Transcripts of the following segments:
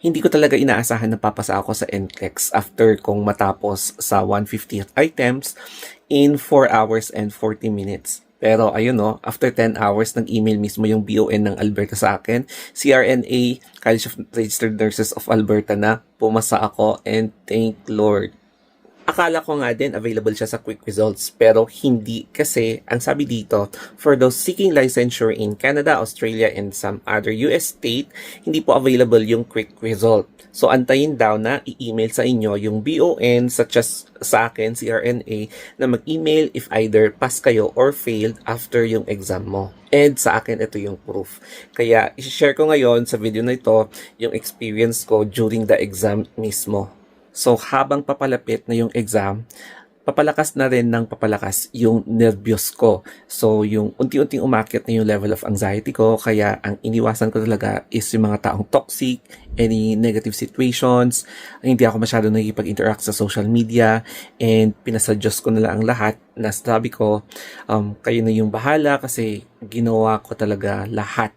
hindi ko talaga inaasahan na papasa ako sa NCLEX after kong matapos sa 150 items in 4 hours and 40 minutes. Pero ayun no, after 10 hours, nag-email mismo yung BON ng Alberta sa akin, CRNA, College of Registered Nurses of Alberta na pumasa ako and thank Lord. Akala ko nga din available siya sa quick results pero hindi kasi ang sabi dito for those seeking licensure in Canada, Australia and some other US state hindi po available yung quick result. So antayin daw na i-email sa inyo yung BON such as sa akin CRNA na mag-email if either pass kayo or failed after yung exam mo. And sa akin, ito yung proof. Kaya, i-share ko ngayon sa video na ito yung experience ko during the exam mismo. So, habang papalapit na yung exam, papalakas na rin ng papalakas yung nervyos ko. So, yung unti-unting umakyat na yung level of anxiety ko. Kaya, ang iniwasan ko talaga is yung mga taong toxic, any negative situations. Hindi ako masyado nakikipag-interact sa social media. And pinasuggest ko na lang ang lahat na sabi ko, um, kayo na yung bahala kasi ginawa ko talaga lahat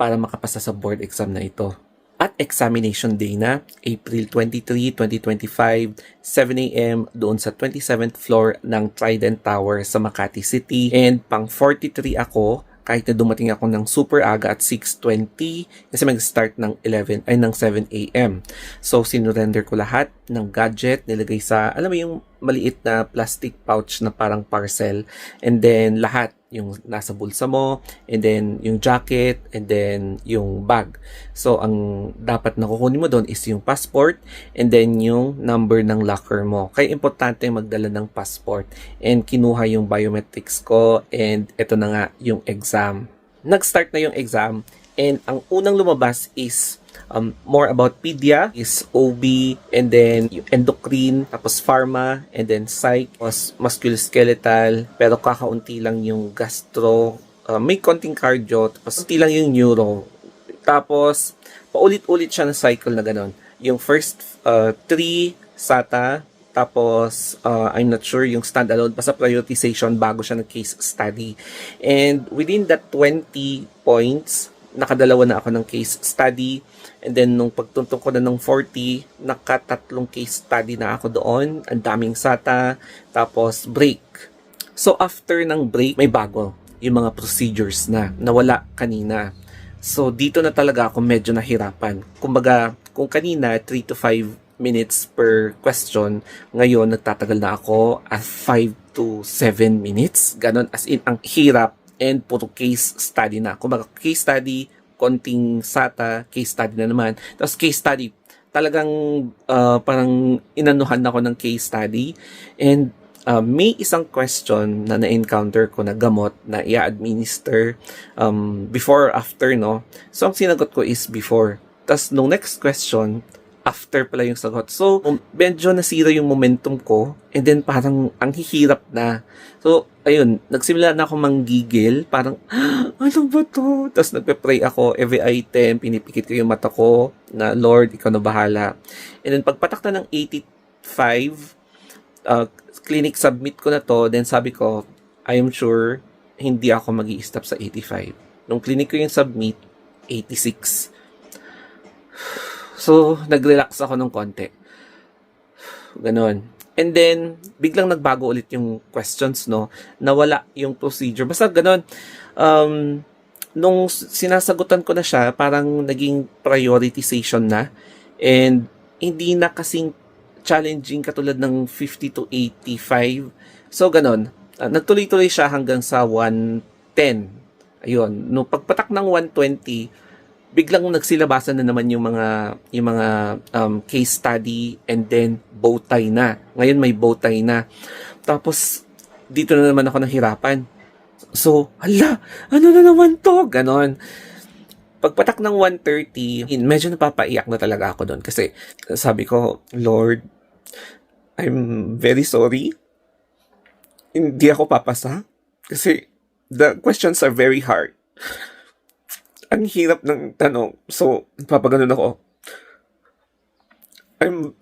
para makapasa sa board exam na ito at examination day na, April 23, 2025, 7 a.m. doon sa 27th floor ng Trident Tower sa Makati City. And pang 43 ako, kahit na dumating ako ng super aga at 6.20 kasi mag-start ng 11 ay ng 7 a.m. So sinurrender ko lahat ng gadget nilagay sa alam mo yung maliit na plastic pouch na parang parcel and then lahat yung nasa bulsa mo, and then yung jacket, and then yung bag. So, ang dapat na kukunin mo doon is yung passport, and then yung number ng locker mo. Kaya importante magdala ng passport. And kinuha yung biometrics ko, and ito na nga yung exam. Nag-start na yung exam, and ang unang lumabas is um, more about pedia is OB and then endocrine tapos pharma and then psych tapos musculoskeletal pero kakaunti lang yung gastro uh, may konting cardio tapos unti lang yung neuro tapos paulit-ulit siya na cycle na ganun yung first uh, SATA tapos, uh, I'm not sure yung standalone basta prioritization bago siya ng case study. And within that 20 points, nakadalawa na ako ng case study. And then, nung pagtuntong ko na ng 40, nakatatlong case study na ako doon. Ang daming SATA. Tapos, break. So, after ng break, may bago. Yung mga procedures na nawala kanina. So, dito na talaga ako medyo nahirapan. Kumbaga, kung kanina, 3 to 5 minutes per question, ngayon, nagtatagal na ako at 5 to 7 minutes. Ganon, as in, ang hirap and puro case study na. Kung case study, konting SATA, case study na naman. Tapos case study, talagang uh, parang inanuhan ako ng case study. And uh, may isang question na na-encounter ko na gamot na i-administer um, before or after, no? So, ang sinagot ko is before. Tapos, nung next question, after pala yung sagot. So, medyo nasira yung momentum ko and then parang ang hihirap na. So, ayun, nagsimula na ako manggigil. Parang, ano ba to? Tapos nagpe-pray ako every item, pinipikit ko yung mata ko na, Lord, ikaw na bahala. And then pagpatak na ng 85, uh, clinic submit ko na to, then sabi ko, I am sure hindi ako mag stop sa 85. Nung clinic ko yung submit, 86 So, nag-relax ako ng konti. Ganon. And then, biglang nagbago ulit yung questions, no? Nawala yung procedure. Basta ganon. Um, nung sinasagutan ko na siya, parang naging prioritization na. And, hindi na kasing challenging katulad ng 50 to 85. So, ganon. Uh, nagtuloy-tuloy siya hanggang sa 110. Ayun. Nung pagpatak ng 120, biglang nagsilabasan na naman yung mga yung mga um, case study and then bow na. Ngayon may bow na. Tapos dito na naman ako nahirapan. So, hala, ano na naman to? Ganon. Pagpatak ng 1.30, medyo napapaiyak na talaga ako doon kasi sabi ko, Lord, I'm very sorry. Hindi ako papasa kasi the questions are very hard ang hirap ng tanong. So, papaganon ako. I'm,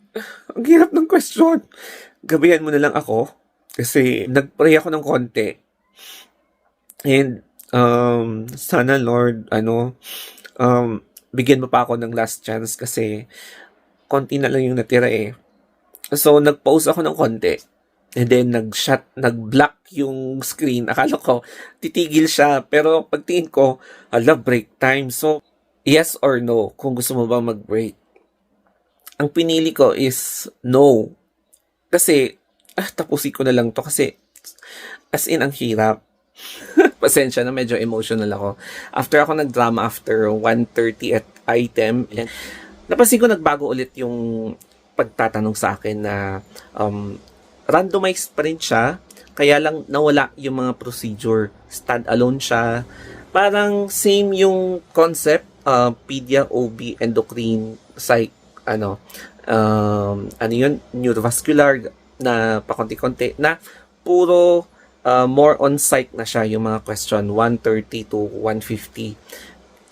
ang hirap ng question. Gabayan mo na lang ako. Kasi, nagpray ako ng konti. And, um, sana Lord, ano, um, bigyan mo pa ako ng last chance kasi konti na lang yung natira eh. So, nag-pause ako ng konti. And then, nag-shut, nag-block yung screen. Akala ko, titigil siya. Pero, pagtingin ko, ala, break time. So, yes or no, kung gusto mo ba mag-break. Ang pinili ko is no. Kasi, ah, tapusin ko na lang to kasi, as in, ang hirap. Pasensya na, medyo emotional ako. After ako nag-drama after 1.30 at item, and napansin ko nagbago ulit yung pagtatanong sa akin na um, randomized pa rin siya, kaya lang nawala yung mga procedure. Stand-alone siya. Parang same yung concept, uh, pedia, OB, endocrine, psych, ano, um, ano yun, neurovascular na pakonti-konti, na puro uh, more on psych na siya yung mga question, 130 to 150.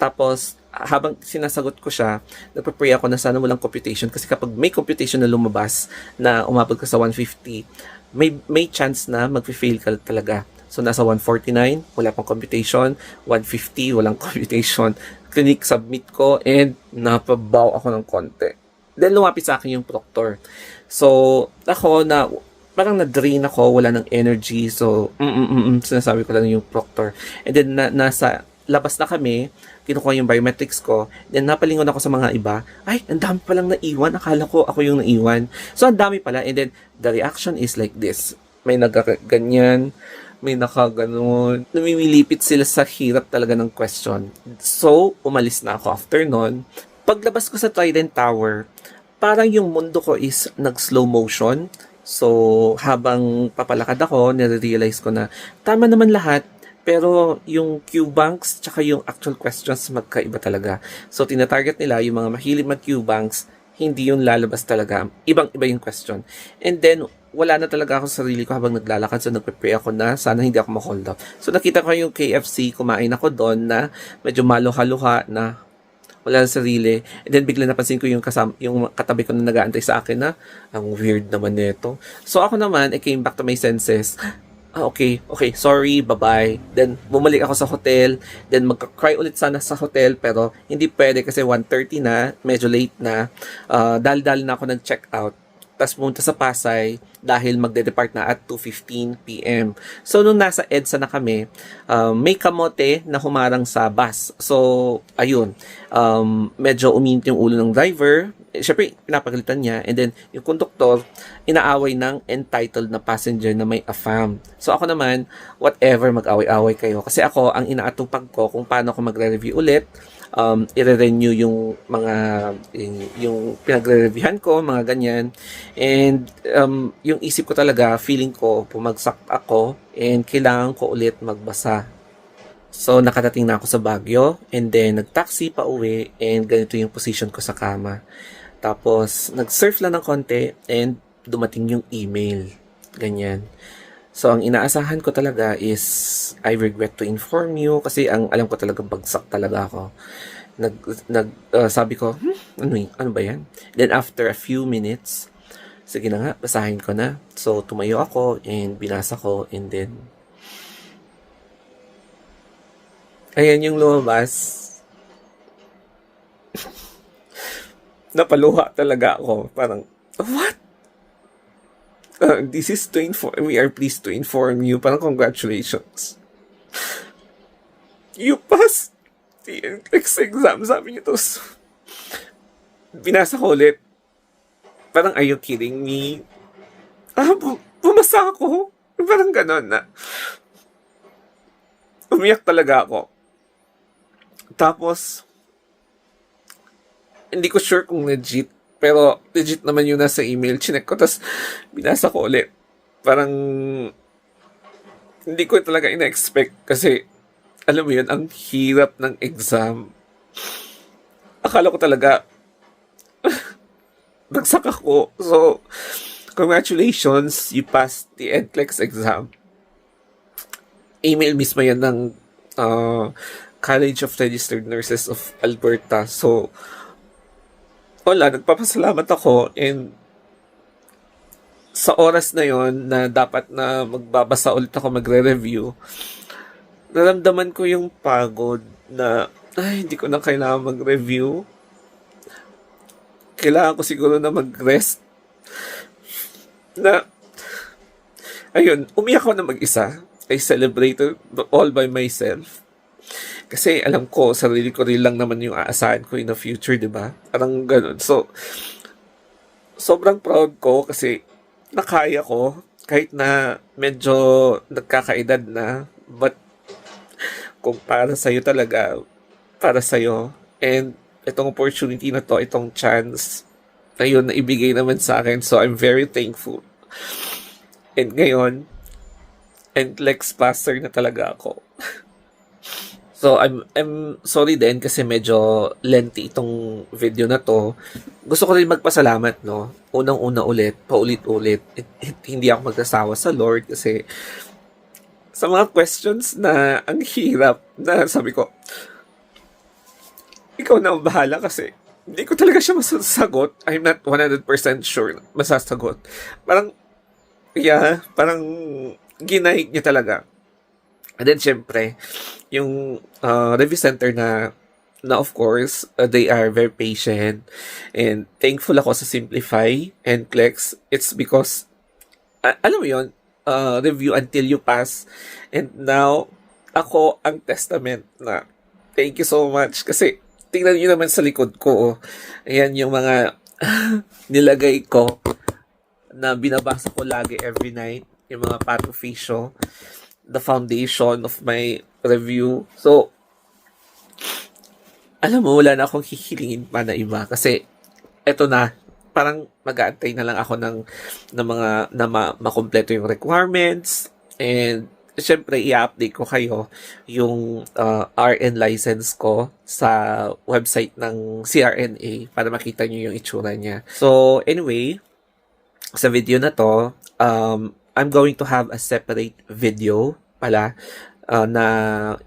Tapos, habang sinasagot ko siya, nagpa-pray ako na sana walang computation kasi kapag may computation na lumabas na umabot ka sa 150, may may chance na mag-fail ka talaga. So nasa 149, wala pang computation, 150, walang computation. Clinic submit ko and napabaw ako ng konti. Then lumapit sa akin yung proctor. So ako na parang na-drain ako, wala ng energy. So, mm, mm, mm, mm, sinasabi ko lang yung proctor. And then, na, nasa labas na kami, kinukuha yung biometrics ko, then napalingon ako sa mga iba, ay, ang dami palang naiwan, akala ko ako yung naiwan. So, ang dami pala, and then, the reaction is like this. May nagaganyan, may nakaganon, namimilipit sila sa hirap talaga ng question. So, umalis na ako after nun. Paglabas ko sa Trident Tower, parang yung mundo ko is nag-slow motion. So, habang papalakad ako, nare-realize ko na tama naman lahat, pero yung Q-banks tsaka yung actual questions magkaiba talaga. So, tinatarget nila yung mga mahilig mag-Q-banks, hindi yung lalabas talaga. Ibang-iba yung question. And then, wala na talaga ako sa sarili ko habang naglalakad. So, nagpe-pray ako na sana hindi ako ma-hold up. So, nakita ko yung KFC, kumain ako doon na medyo maluha-luha na wala na sarili. And then bigla napansin ko yung kasam yung katabi ko na nag-aantay sa akin na ang weird naman nito. So ako naman, I came back to my senses. Ah, okay, okay, sorry, bye-bye. Then, bumalik ako sa hotel. Then, magka-cry ulit sana sa hotel. Pero, hindi pwede kasi 1.30 na, medyo late na. Uh, dal-dal na ako nag-check out. Tapos pumunta sa Pasay dahil magde-depart na at 2.15 p.m. So, nung nasa EDSA na kami, um, may kamote na humarang sa bus. So, ayun. Um, medyo uminit yung ulo ng driver. Eh, Siyempre, pinapagalitan niya. And then, yung konduktor, inaaway ng entitled na passenger na may AFAM. So, ako naman, whatever, mag-away-away kayo. Kasi ako, ang inaatupag ko kung paano ako magre-review ulit um, i-renew yung mga yung, yung pinagre-reviewhan ko, mga ganyan. And um, yung isip ko talaga, feeling ko pumagsak ako and kailangan ko ulit magbasa. So, nakadating na ako sa Baguio and then nag-taxi pa uwi and ganito yung position ko sa kama. Tapos, nag-surf lang ng konti and dumating yung email. Ganyan. So, ang inaasahan ko talaga is I regret to inform you kasi ang alam ko talaga bagsak talaga ako. Nag, nag uh, sabi ko, hmm, ano, ano ba yan? Then after a few minutes, sige na nga, basahin ko na. So, tumayo ako and binasa ko and then ayan yung lumabas. Napaluha talaga ako. Parang, what? This is to inform, we are pleased to inform you. Parang congratulations. You passed the NCLEX exam. Sabi niyo to. Binasa ko ulit. Parang, are you kidding me? Ah, bu- bumasa ako. Parang ganon na. Umiyak talaga ako. Tapos, hindi ko sure kung legit pero legit naman yung nasa email. Chinek ko, tapos binasa ko ulit. Parang hindi ko talaga ina-expect kasi alam mo yun, ang hirap ng exam. Akala ko talaga bagsak ako. So, congratulations, you passed the NCLEX exam. Email mismo yan ng uh, College of Registered Nurses of Alberta. So, wala, nagpapasalamat ako and sa oras na yon na dapat na magbabasa ulit ako magre-review, naramdaman ko yung pagod na ay, hindi ko na kailangan mag-review. Kailangan ko siguro na mag-rest. Na, ayun, umiyak ako na mag-isa. I celebrated all by myself. Kasi alam ko, sarili ko rin lang naman yung aasahan ko in the future, di ba? Parang ganun. So, sobrang proud ko kasi nakaya ko kahit na medyo nagkakaedad na. But, kung para sa'yo talaga, para sa'yo. And, itong opportunity na to, itong chance, ayun, na ibigay naman sa akin. So, I'm very thankful. And ngayon, and Lex Pastor na talaga ako. So I'm I'm sorry din kasi medyo lengthy itong video na to. Gusto ko rin magpasalamat no. Unang-una ulit, paulit-ulit. Hindi ako magsasawa sa Lord kasi sa mga questions na ang hirap na sabi ko, ikaw na ang bahala kasi hindi ko talaga siya masasagot. I'm not 100% sure masasagot. Parang, yeah, parang ginahit niya talaga. And then, syempre, yung uh, review center na, na of course, uh, they are very patient. And thankful ako sa Simplify and Plex. It's because, uh, alam mo yon uh, review until you pass. And now, ako ang testament na thank you so much. Kasi, tingnan nyo naman sa likod ko. Oh. Ayan yung mga nilagay ko na binabasa ko lagi every night. Yung mga pato facial the foundation of my review. So, alam mo, wala na akong hihilingin pa na iba kasi eto na, parang mag-aantay na lang ako ng, ng mga, na ma- makompleto yung requirements and syempre i-update ko kayo yung uh, RN license ko sa website ng CRNA para makita nyo yung itsura niya. So, anyway, sa video na to, um, I'm going to have a separate video pala uh, na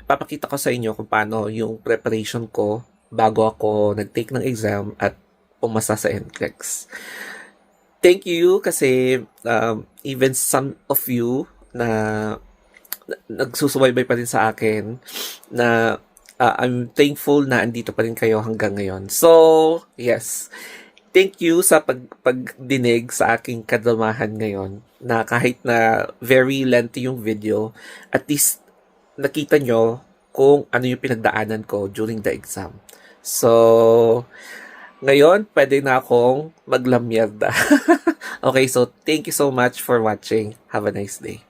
papakita ko sa inyo kung paano yung preparation ko bago ako nag-take ng exam at pumasa sa NCLEX. Thank you kasi um, even some of you na nagsusubaybay pa rin sa akin na uh, I'm thankful na andito pa rin kayo hanggang ngayon. So, yes thank you sa pag pagdinig sa aking kadamahan ngayon na kahit na very lengthy yung video, at least nakita nyo kung ano yung pinagdaanan ko during the exam. So, ngayon, pwede na akong maglamyerda. okay, so thank you so much for watching. Have a nice day.